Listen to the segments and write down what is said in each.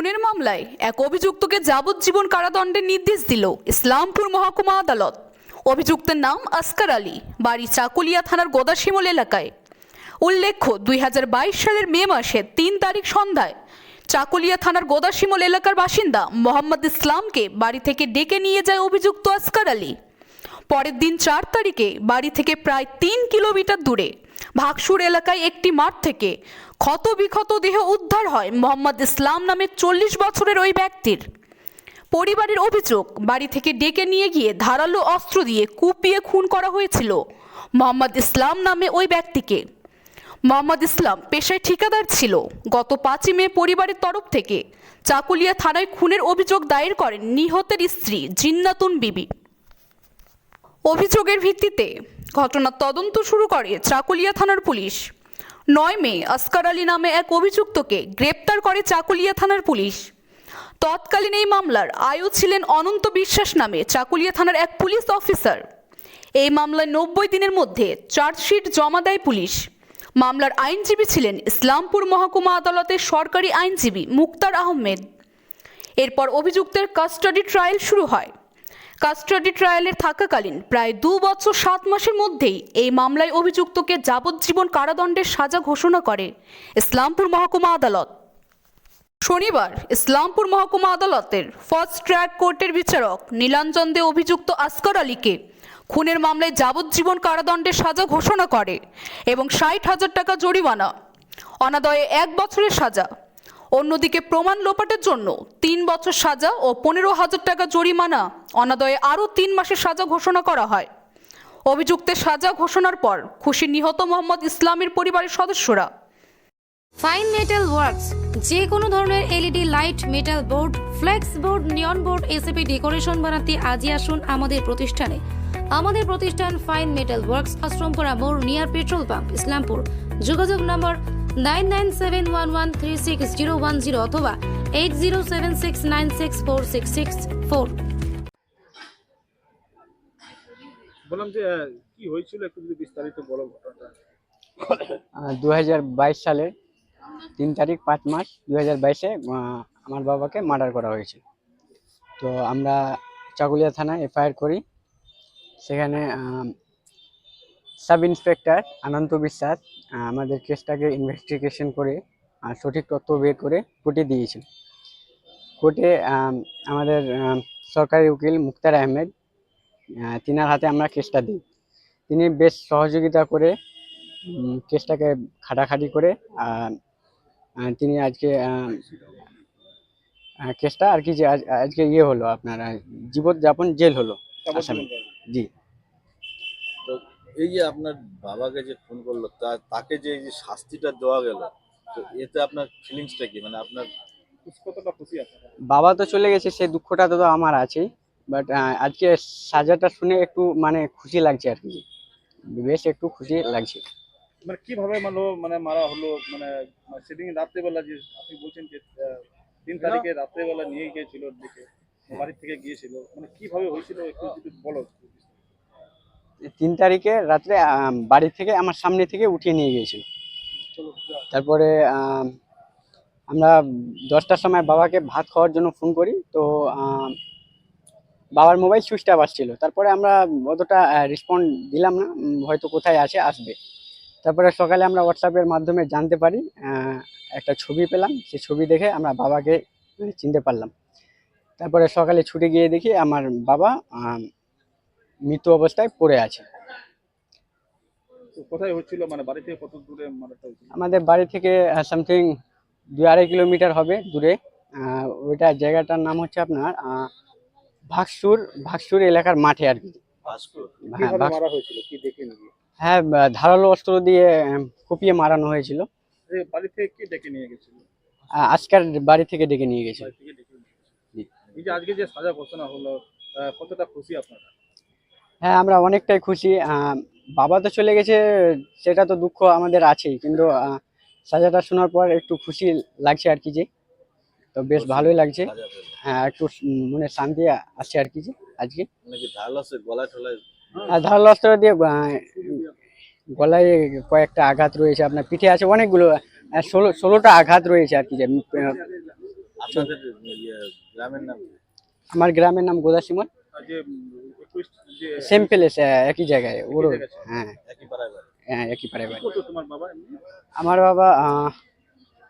খুনের মামলায় এক অভিযুক্তকে যাবজ্জীবন কারাদণ্ডের নির্দেশ দিল ইসলামপুর মহকুমা আদালত। অভিযুক্তের নাম আসকার আলী, বাড়ি চাকুলিয়া থানার গোদাশিমল এলাকায়। উল্লেখ্য, দুই হাজার বাইশ সালের মে মাসের তিন তারিখ সন্ধ্যায় চাকুলিয়া থানার গোদাশিমল এলাকার বাসিন্দা মোহাম্মদ ইসলামকে বাড়ি থেকে ডেকে নিয়ে যায় অভিযুক্ত আসকার আলী। পরের দিন চার তারিখে বাড়ি থেকে প্রায় তিন কিলোমিটার দূরে ভাগসুর এলাকায় একটি মাঠ থেকে ক্ষত বিক্ষত দেহ উদ্ধার হয় মোহাম্মদ ইসলাম নামে চল্লিশ বছরের ওই ব্যক্তির। পরিবারের অভিযোগ, বাড়ি থেকে ডেকে নিয়ে গিয়ে ধারালো অস্ত্র দিয়ে কুপিয়ে খুন করা হয়েছিল মোহাম্মদ ইসলাম নামে ওই ব্যক্তিকে। মোহাম্মদ ইসলাম পেশায় ঠিকাদার ছিল। গত পাঁচই মে পরিবারের তরফ থেকে চাকুলিয়া থানায় খুনের অভিযোগ দায়ের করেন নিহতের স্ত্রী জিন্নাতুন বিবি। অভিযোগের ভিত্তিতে ঘটনার তদন্ত শুরু করে চাকুলিয়া থানার পুলিশ। নয় মে আসকার আলী নামে এক অভিযুক্তকে গ্রেপ্তার করে চাকুলিয়া থানার পুলিশ। তৎকালীন এই মামলার আয়ু ছিলেন অনন্ত বিশ্বাস নামে চাকুলিয়া থানার এক পুলিশ অফিসার। এই মামলায় নব্বই দিনের মধ্যে চার্জশিট জমা দেয় পুলিশ। মামলার আইনজীবী ছিলেন ইসলামপুর মহকুমা আদালতের সরকারি আইনজীবী মুক্তার আহমেদ। এরপর অভিযুক্তের কাস্টাডি ট্রায়াল শুরু হয়। কাস্টাডি ট্রায়ালের থাকাকালীন প্রায় দু বছর সাত মাসের মধ্যেই এই মামলায় অভিযুক্তকে যাবজ্জীবন কারাদণ্ডের সাজা ঘোষণা করে ইসলামপুর মহকুমা আদালত। শনিবার ইসলামপুর মহকুমা আদালতের ফার্স্ট ট্র্যাক কোর্টের বিচারক নীলাঞ্জন দে অভিযুক্ত আসকার আলীকে খুনের মামলায় যাবজ্জীবন কারাদণ্ডের সাজা ঘোষণা করে এবং ষাট হাজার টাকা জরিমানা, অনাদয়ে এক বছরের সাজা। অন্যদিকে প্রমাণ লোপাটের জন্য তিন বছর সাজা ও পনেরো হাজার টাকা জরিমানা অনাদয়ে আরও তিন মাসের সাজা ঘোষণা করা হয়। অভিযুক্তের সাজা ঘোষণার পর খুশি নিহত মোহাম্মদ ইসলামের পরিবারের সদস্যরা। ফাইন মেটাল ওয়ার্কস যে কোনো ধরনের LED light metal board flex board neon board ACP decoration বানাতে আজই আসুন আমাদের প্রতিষ্ঠানে। আমাদের প্রতিষ্ঠান ফাইন মেটাল ওয়ার্কস আশ্রমপুরা মোড় নিয়ার পেট্রোল পাম্প ইসলামপুর। যোগাযোগ number nine nine seven one one three six zero one zero অথবা eight zero seven six nine six four six six four বললাম যে কি হয়েছিল? একটু যদি বিস্তারিত বলো ঘটনাটা। দু হাজার বাইশ সালের তিন তারিখ পাঁচ মাস দু হাজার বাইশে আমার বাবাকে মার্ডার করা হয়েছিল। তো আমরা চাকুলিয়া থানায় এফআইআর করি। সেখানে সাব ইন্সপেক্টর অনন্ত বিশ্বাস আমাদের কেসটাকে ইনভেস্টিগেশন করে সঠিক তথ্য বের করে কোর্টে দিয়েছিল। কোর্টে আমাদের সরকারি উকিল মুক্তার আহমেদ আহ, তিনার হাতে আমরা কেসটা দিই। তিনি বেশ সহযোগিতা করে কেসটাকে খাটাখাটি করে আহ, তিনি আজকে কেসটা আর কি যে আজকে ইয়ে হলো আপনার জীবনযাপন জেল হলো আসামি। জি। তো এই যে আপনার বাবাকে যে ফোন করল তা তাকে যে এই যে শাস্তিটা দেওয়া গেল তো এতে আপনার ফিলিংসটা কি? মানে আপনার কতটা খুশি আপনারা বাবা তো চলে গেছে সেই দুঃখটা তো আমার আছেই। বাট আজকে সাজাটা শুনে একটু মানে খুশি লাগছে আর কি। বেশ একটু খুশি লাগছে। মানে কীভাবে মানো মানে মারা হলো মানে মানে সেদিন রাত্রেবেলা যে আপনি বলছেন যে তিন তারিখে রাত্রেবেলা নিয়ে গিয়েছিল দিকে বাড়ি থেকে গিয়েছিল। মানে কীভাবে হয়েছিল একটু যদি বলো। তিন তারিখে রাত্রে বাড়ি থেকে আমার সামনে থেকে উঠিয়ে নিয়ে গিয়েছিল। তারপরে আমরা দশটার সময় বাবাকে ভাত খাওয়ার জন্য ফোন করি। তো বাবার মোবাইল সুইচ অফ আসছিল তারপরে আমরা অতটা রেসপন্ড দিলাম না। হয়তো কোথায় আছে আসবে। তারপরে সকালে আমরা হোয়াটসঅ্যাপের মাধ্যমে জানতে পারি একটা ছবি পেলাম। সেই ছবি দেখে আমরা বাবাকে মানে চিনতে পারলাম। তারপরে সকালে ছুটে গিয়ে দেখি আমার বাবা মৃত অবস্থায় পড়ে আছে। কোথায় হচ্ছিল? মানে বাড়ি থেকে কত দূরে আমাদের বাড়ি থেকে সামথিং দুই আড়াই কিলোমিটার হবে দূরে। ওইটা জায়গাটার নাম হচ্ছে আপনার ভাগসুর ভাগসুর এলাকার মাঠে আর কি। ভাস্কর হ্যাঁ হ্যাঁ ধারালো অস্ত্র দিয়ে কুপিয়ে মারানো হয়েছিল। এই বাড়ি থেকে কে ডেকে নিয়ে গেছিল? আহ, বাড়ি থেকে ডেকে নিয়ে গেছিল। বাড়ি থেকে ডেকে নিয়ে গেছিল। জি। এই যে আজকে যে সাজা ঘোষণা হলো কতটা খুশি আপনারা? হ্যাঁ আমরা অনেকটাই খুশি। বাবা তো চলে গেছে সেটা তো দুঃখ আমাদের আছেই। কিন্তু সাজাটা শোনার পর একটু খুশি লাগছে আর কি যে তো বেশ ভালোই লাগছে। হ্যাঁ একটু মনে শান্তি আসছে আর কি যে আজকে। আর ধারালো অস্ত্র দিয়ে গলায় কয়েকটা আঘাত রয়েছে। আপনার পিঠে আছে অনেকগুলো ষোলো ষোলোটা আঘাত রয়েছে আর কি যে ইয়ে, গ্রামের নাম কি? আমার গ্রামের নাম একুশ যে সেম প্লেস একই জায়গায় ওর হ্যাঁ। একই পাড়ায় হ্যাঁ একই পাড়ায় এমনি? আমার বাবা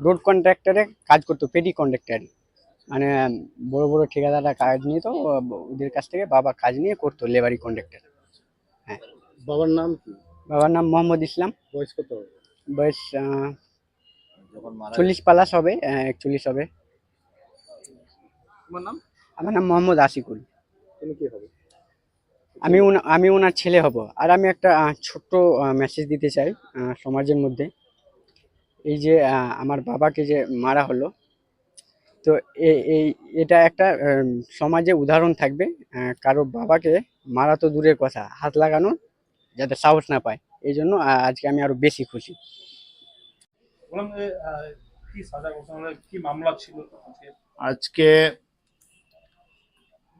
রোড কন্ট্রাক্টরে কাজ করতো পেটি কন্ট্রাক্টর মানে বড় বড় ঠিকাদাররা কাজ নিয়ে তো ওদের কাছ থেকে বাবা কাজ নিয়ে করতো লেবারি কন্ট্রাক্টর বাবার নাম কি? বাবার নাম মোহাম্মদ ইসলাম। বয়স কত? বয়স চল্লিশ প্লাস হবে একচল্লিশ হবে। নাম? আমার নাম মোহাম্মদ আশিকুল। তুমি কি হবে? আমি ওনা- আমি ওনার ছেলে হব। আর আমি একটা ছোট্ট মেসেজ দিতে চাই সমাজের মধ্যে। এই যে আমার বাবাকে যে মারা হলো তো এ- এই এটা একটা সমাজে উদাহরণ থাকবে। কারও বাবাকে মারা তো দূরের কথা হাত লাগানোর যাতে সাহস না পায়। এই জন্য আজকে আমি আরও বেশি খুশি। বললাম যে আহ, কি সাজা ঘোষণা হলো, কি মামলা ছিল? আজকে আজকে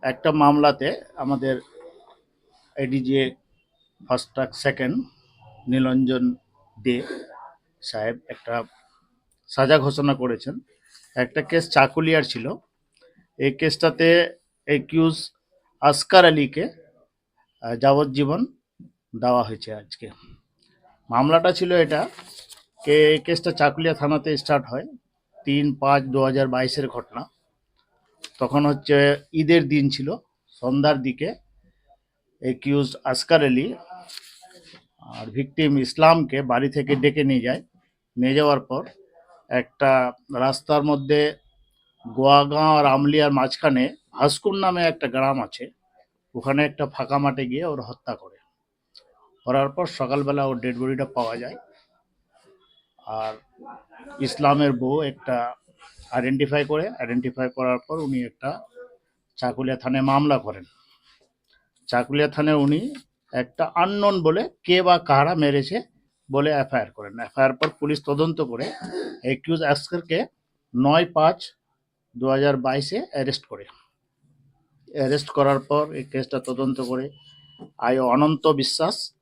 একটা মামলাতে আমাদের ADJ first track second Nilanjan De সাহেব একটা সাজা ঘোষণা করেছেন। একটা কেস চাকুলিয়ার ছিল। এই কেসটাতে একিউজ আসকার আলীকে যাবজ্জীবন দেওয়া হয়েছে আজকে। মামলাটা ছিল এটা কে কেসটা চাকুলিয়া থানাতে স্টার্ট হয় তিন পাঁচ দু হাজার বাইশের ঘটনা। তখন হচ্ছে ঈদের দিন ছিল, সন্ধ্যার দিকে একিউজ আসকার আলী আর ভিকটিম ইসলামকে বাড়ি থেকে ডেকে নিয়ে যায়। নিয়ে যাওয়ার পর একটা রাস্তার মধ্যে গোয়াগাঁও আর আমলিয়ার মাঝখানে হাসকুন নামে একটা গ্রাম আছে। ওখানে একটা ফাঁকা মাঠে গিয়ে ওর হত্যা করে। করার পর সকালবেলা ওর ডেড বডিটা পাওয়া যায়। আর ইসলামের বউ একটা আইডেন্টিফাই করে আইডেন্টিফাই করার পর উনি একটা চাকুলিয়া থানায় মামলা করেন। চাকুলিয়া থানায় উনি একটা আননোন বলে কে বা কারা মেরেছে বলে এফআইআর করেন। এফআইআর পর পুলিশ তদন্ত করে একিউজ অ্যাস্কারকে নয় পাঁচ দু হাজার বাইশে অ্যারেস্ট করে। অ্যারেস্ট করার পর এই কেসটা তদন্ত করে আই অনন্ত বিশ্বাস,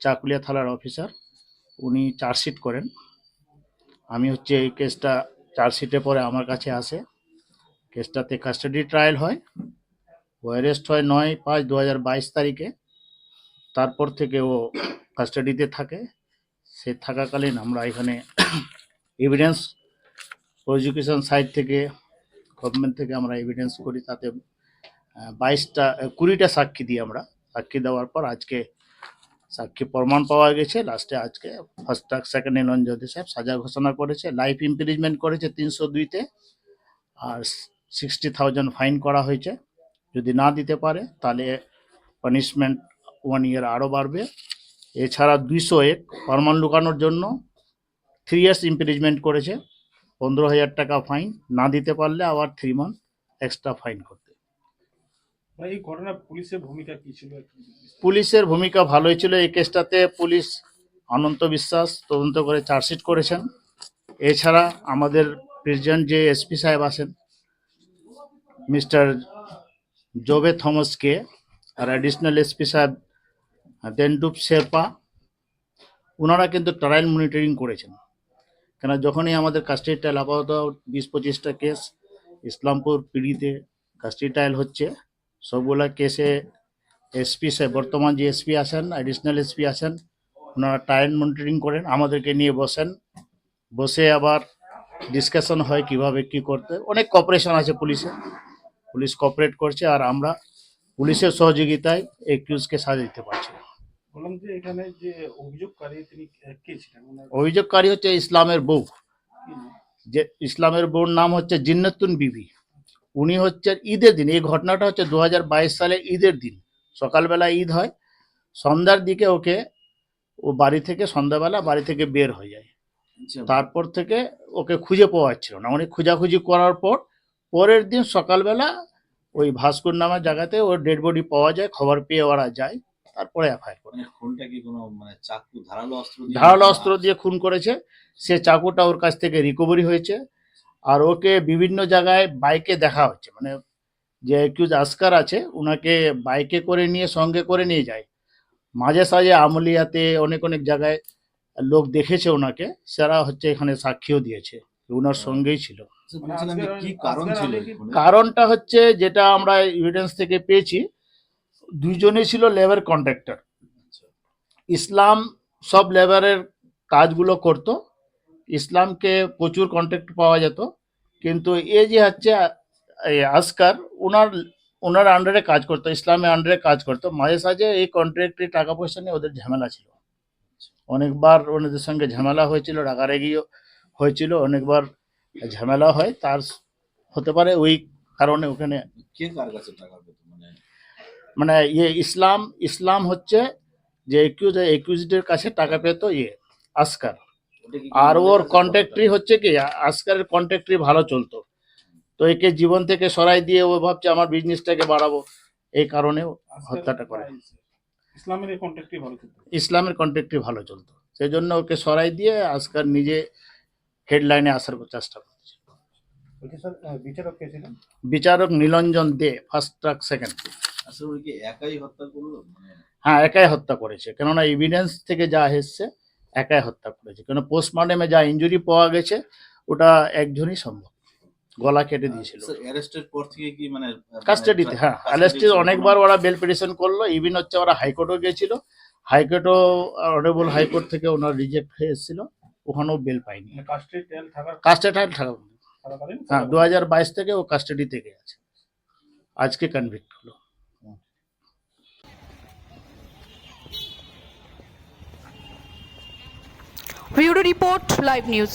চাকুলিয়া থানার অফিসার উনি চার্জশিট করেন। আমি হচ্ছে এই কেসটা চার্জশিটে পরে আমার কাছে আসে। কেসটাতে কাস্টাডি ট্রায়াল হয়। ও অ্যারেস্ট হয় নয় পাঁচ দু হাজার বাইশ তারিখে। তারপর থেকে ও কাস্টাডিতে থাকে। সে থাকাকালীন আমরা এখানে এভিডেন্স প্রজিকিউশন সাইড থেকে গভর্নমেন্ট থেকে আমরা এভিডেন্স করি, তাতে বাইশটা কুড়িটা সাক্ষী দিই আমরা। সাক্ষী দেওয়ার পর আজকে সাক্ষী প্রমাণ পাওয়া গেছে। লাস্টে আজকে ফার্স্ট ট্রাক সেকেন্ড নিরঞ্জনী সাহেব সাজা ঘোষণা করেছে লাইফ ইমপ্রিজমেন্ট করেছে তিনশো দুইতে আর সিক্সটি থাউজেন্ড ফাইন করা হয়েছে। যদি না দিতে পারে, তাহলে পানিশমেন্ট ওয়ান ইয়ার আরও বাড়বে। এছাড়া দুইশো এক ফরমান লুকানোর জন্য থ্রি ইয়ার্স ইমপ্রিজমেন্ট করেছে। পনেরো হাজার টাকা ফাইন না দিতে পারলে আবার থ্রি মান্থ এক্সট্রা ফাইন করতে। এই ঘটনা পুলিশের ভূমিকা কি ছিল? পুলিশের ভূমিকা ভালোই ছিল। এই কেসটাতে পুলিশ অনন্ত বিশ্বাস তদন্ত করে চার্জশিট করেছেন। এছাড়া আমাদের প্রেসিডেন্ট যে এসপি সাহেব আছেন মিস্টার জোবে থমাসকে আর অ্যাডিশনাল এসপি সাহেব দেনডুপ শেরপা ওনারা কিন্তু ট্রায়াল মনিটরিং করেছেন। কেন যখনই আমাদের কাস্টডি ট্রায়াল আপাতত বিশ পঁচিশটা কেস ইসলামপুর পিড়িতে কাস্টডি ট্রায়াল হচ্ছে। সবগুলা কেসে এসপি সাহেব বর্তমান যে এসপি আছেন অ্যাডিশনাল এসপি আছেন ওনারা টাইম মনিটরিং করেন, আমাদেরকে নিয়ে বসেন। বসে আবার ডিসকাশন হয় কীভাবে কি করতে। অনেক কপারেশন আছে পুলিশে। পুলিশ কপারেট করছে আর আমরা পুলিশের সহযোগিতায় এই কিউজকে সাজা দিতে পারছি। বললাম যে এখানে যে অভিযোগকারী তিনি কে- কে ছিলেন? অভিযোগকারী হচ্ছে ইসলামের বউ। যে ইসলামের বউর নাম হচ্ছে জিন্নাতুন বিবি। উনি হচ্ছে ঈদের দিন এই ঘটনাটা হচ্ছে দু হাজার বাইশ সালে ঈদের দিন। সকালবেলা ঈদ হয় সন্ধ্যার দিকে ওকে ও বাড়ি থেকে সন্ধ্যাবেলা বাড়ি থেকে বের হয়ে যায়। তারপর থেকে ওকে খুঁজে পাওয়া যাচ্ছিল না। অনেক খোঁজাখুঁজি করার পর পরের দিন সকালবেলা ওই ভাস্কর নামের জায়গাতে ওর ডেড বডি পাওয়া যায় খবর পেয়ে ওরা যায়। তারপরে এফআইআর করে। মানে খুনটা কি কোনো মানে চাকু ধারালো অস্ত্র দিয়ে ধারালো অস্ত্র দিয়ে খুন করেছে। সে চাকুটা ওর কাছ থেকে রিকভারি হয়েছে। আর ওকে বিভিন্ন জায়গায় বাইকে দেখা হচ্ছে। মানে যে একিউজ আসকার আছে ওনাকে বাইকে করে নিয়ে সঙ্গে করে নিয়ে যায়। মাঝে সাঝে আমলিয়াতে অনেক অনেক জায়গায় লোক দেখেছে ওনাকে। সেরা হচ্ছে এখানে সাক্ষীও দিয়েছে। ওনার সঙ্গেই ছিল। আচ্ছা? কারণটা হচ্ছে যেটা আমরা এভিডেন্স থেকে পেয়েছি দুইজনেই ছিল লেবার কন্ট্রাক্টর ইসলাম সব লেবারের কাজগুলো করত। ইসলামকে প্রচুর কন্ট্রাক্ট পাওয়া যেত। কিন্তু এ যে হচ্ছে আসকার ওনার ওনার আন্ডারে কাজ করতো, ইসলামের আন্ডারে কাজ করতো। মাঝে সাঝে এই কন্ট্রাক্টে টাকা পয়সা নিয়ে ওদের ঝামেলা ছিল। অনেকবার ওনাদের সঙ্গে ঝামেলা হয়েছিল, রাগারাগিও হয়েছিল, অনেকবার ঝামেলা হয়। তার হতে পারে ওই কারণে ওখানে কে কার কাছে টাকা পেত? মানে মানে ইয়ে ইসলাম ইসলাম হচ্ছে যে একিউজ একিউজডের কাছে টাকা পেতো ইয়ে আসকার আর ওর কাছে কন্ট্রাক্টরি হচ্ছে কি আসকারের কন্ট্রাক্টরি ভালো চলতো। তো একে জীবন থেকে সরাই দিয়ে ও ভাবছে আমার বিজনেসটাকে বাড়াবো। এই কারণে হত্যাটা করে। ইসলামের এই কন্ট্যাক্টই ভালো ছিল ইসলামের কন্ট্রাক্টরি ভালো চলতো। সেই জন্য ওকে সরাই দিয়ে আসকার নিজে হেডলাইনে আসার চেষ্টা করছে। বিচারক কে বিচারক Nilanjan De first track second আসলে একাই হত্যা করল? মানে হ্যাঁ একাই হত্যা করেছে। কেননা এভিডেন্স থেকে যা এসছে একাই হত্যা করেছে। কেন পোস্টমর্টমে যা ইনজুরি পাওয়া গেছে ওটা একজনই সম্ভব। গলা কেটে দিয়েছিল। অ্যারেস্টের পর থেকে কি মানে কাস্টাডিতে হ্যাঁ অ্যারেস্টের অনেকবার ওরা বেল পিটিশন করল। ইভিন হচ্ছে ওরা হাইকোর্টও গেছিল। হাইকোর্টও অনারেবল হাইকোর্ট থেকে ওনার রিজেক্ট হয়ে এসেছিল। ওখানেও বেল পাইনি মানে কাস্ট্রি টেল থাকার হ্যাঁ দু হাজার বাইশ থেকে ও কাস্টাডি থেকে আছে আজকে কনভিক্ট হলো। Bureau report live news